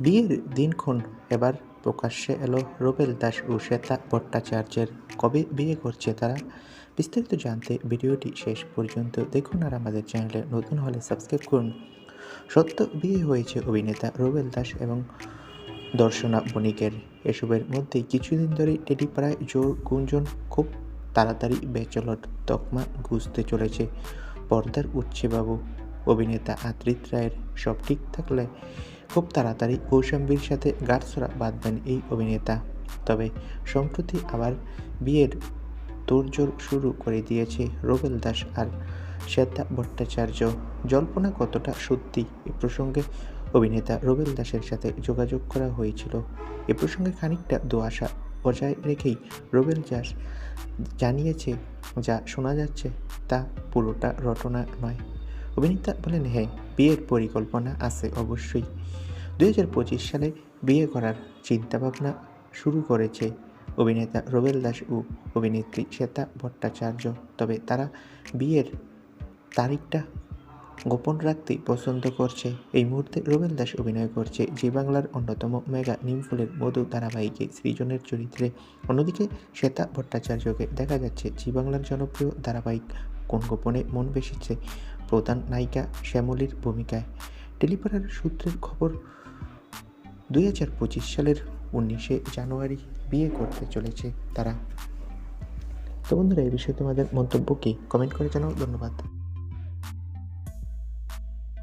বিয়ের দিনক্ষণ এবার প্রকাশ্যে এলো রুবেল দাস ও শ্বেতা ভট্টাচার্যের কবে বিয়ে করছে তারা বিস্তারিত জানতে ভিডিওটি শেষ পর্যন্ত দেখুন আর আমাদের চ্যানেলে নতুন হলে সাবস্ক্রাইব করুন। সত্য, বিয়ে হয়েছে অভিনেতা রুবেল দাস এবং দর্শনা বণিকের এসবের মধ্যেই কিছুদিন ধরে টেলিপাড়ায় জোর গুঞ্জন, খুব তাড়াতাড়ি ব্যাচলর তকমা গুজতে চলেছে পর্দার উচ্ছে বাবু। অভিনেতা আদ্রিত রায়ের সব ঠিক থাকলে খুব তাড়াতাড়ি কৌশাম্বীর সাথে গাঢ়ছড়া বাঁধবেন এই অভিনেতা। তবে সম্প্রতি আবার বিয়ের তোড়জোড় শুরু করে দিয়েছে রোবেল দাস আর শ্বেতা ভট্টাচার্য। জল্পনা কতটা সত্যি এ প্রসঙ্গে অভিনেতা রোবেল দাসের সাথে যোগাযোগ করা হয়েছিল। এ প্রসঙ্গে খানিকটা দোয়াশা বজায় রেখেই রোবেল দাস জানিয়েছে, যা শোনা যাচ্ছে তা পুরোটা রটনা নয়। অভিনেতা বলেন হ্যাঁ বিয়ের পরিকল্পনা আছে অবশ্যই। দুই হাজার পঁচিশ সালে বিয়ে করার চিন্তাভাবনা শুরু করেছে অভিনেতা রোবেল দাস ও অভিনেত্রী শ্বেতা ভট্টাচার্য। তবে তারা বিয়ের তারিখটা গোপন রাখতে পছন্দ করছে। এই মুহূর্তে রোবেল দাস অভিনয় করছে জি বাংলার অন্যতম মেগা নিমফুলের মধু ধারাবাহিকে সৃজনের চরিত্রে। অন্যদিকে শ্বেতা ভট্টাচার্যকে দেখা যাচ্ছে জি বাংলার জনপ্রিয় ধারাবাহিক কোন গোপনে মন বেশিছে প্রধান নায়িকা শ্যামলীর ভূমিকায়। টেলিপাড়ার সূত্রের খবর, দুই হাজার পঁচিশ সালের উনিশে জানুয়ারি বিয়ে করতে চলেছে তারা। তো বন্ধুরা, এই বিষয়ে তোমাদের মন্তব্য কি? কমেন্ট করে জানাও। ধন্যবাদ।